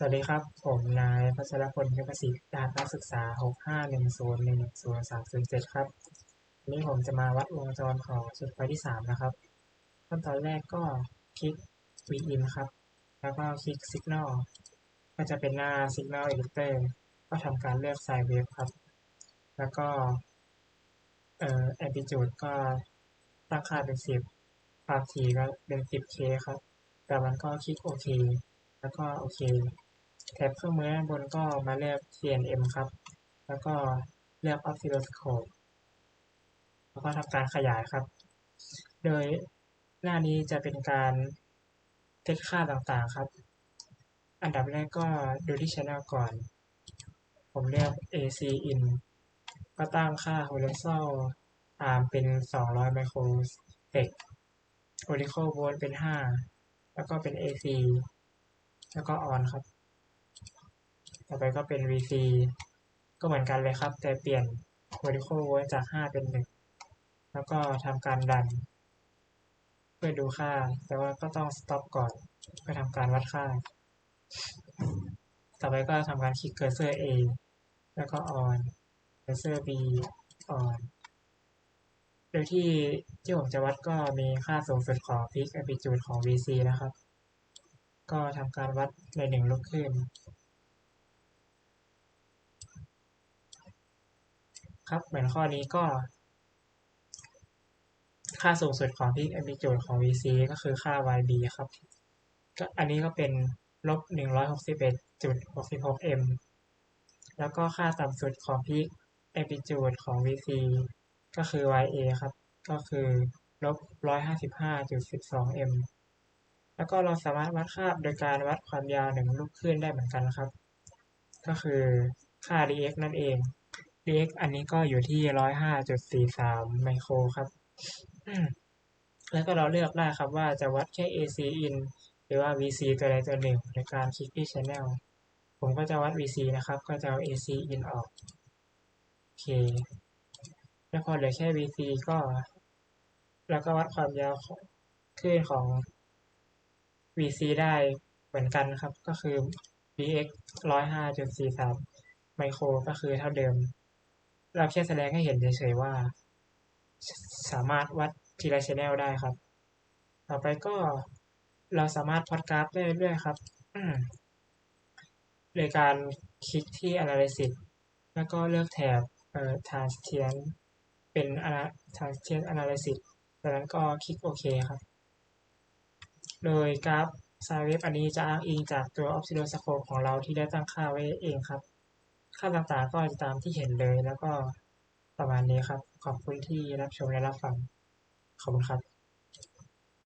สวัสดีครับ ผมนายพัชรพลเทพศิษย์รหัสนักศึกษา 651010307 ครับ วันนี้ผมจะมาวัดวงจรของชุดไฟที่ 3 นะครับ ขั้นตอนแรกก็คลิก Vin ครับ แล้วก็คลิก Signal ก็จะเป็นหน้า Signal Editor ก็ทำการเลือก Sine Wave ครับ แล้วก็เอ่อ Amplitude ก็ตั้งค่าเป็น 10 ความถี่ก็เป็น 10K ครับ แต่มันก็คลิกโอเคแล้วก็โอเค แท็บเครื่องมือด้านบนก็มาเลือก CNM ครับ แล้วก็เลือก Oscilloscope แล้วก็ทำการขยายครับ โดยหน้านี้จะเป็นการเซตค่าต่างๆครับ อันดับแรกก็ดูที่ Channel ก่อน ผมเลือก AC in ก็ตั้งค่า horizontal arm เป็น 200 ไมโครเซก vertical volt เป็น 5 แล้วก็เป็น AC แล้วก็ on ครับ ต่อไปก็เป็น VC ก็เหมือนกันเลยครับ แต่เปลี่ยน vertical volt จาก 5 เป็น 1 แล้วก็ทำการดัน เพื่อดูค่า แต่ว่าก็ต้อง stop ก่อนเพื่อทำการวัดค่า ต่อไปก็ทำการคลิก cursor A แล้วก็ on cursor B on โดยที่ที่ผมจะวัดก็มีค่าสูงสุดของ peak amplitude ของ VC นะครับ ก็ทำการวัดในหนึ่งลูกคลื่น ครับเหมือนข้อนี้ก็ ค่าสูงสุดของ peak amplitude ของ VC ก็คือค่า YB ครับก็อันนี้ก็เป็นลบ161.66 m แล้วก็ค่าต่ำสุดของ peak amplitude ของ VC ก็คือ YA ครับ ก็คือลบ155.12 m แล้วก็เราสามารถวัดค่าโดยการวัดความยาวหนึ่งลูกคลื่นได้เหมือนกันครับ ก็คือค่า dx นั่นเอง dx อันนี้ก็อยู่ที่105.43ไมโครครับแล้วก็เราเลือกได้ครับว่าจะวัดแค่ AC in หรือว่า VC ตัวใดตัวหนึ่งในการคลิกที่ channel ผมก็จะวัด VC นะครับ ก็จะเอา AC in ออก โอเค แล้วพอเหลือแค่ VC ก็ แล้วก็วัดความยาวของคลื่นของ VC ได้เหมือนกันครับ ก็คือ dx 105.43 ไมโครก็คือเท่าเดิม เราแค่แสดงให้เห็นเฉยๆว่า สามารถวัดทีละ channel ได้ครับ ต่อไปก็เราสามารถพอดกราฟได้เรื่อยๆครับโดยการคลิกที่ analysis แล้วก็เลือกแถบเอ่อ transient เป็น transient analysis จากนั้นก็คลิกโอเคครับ โดยกราฟ sine wave อันนี้จะอ้างอิงจากตัว oscilloscope ของเราที่ได้ตั้งค่าไว้เองครับ ค่าต่างๆก็จะตามที่เห็นเลยแล้วก็ประมาณนี้ครับ ขอบคุณที่รับชมและรับฟัง ขอบคุณครับ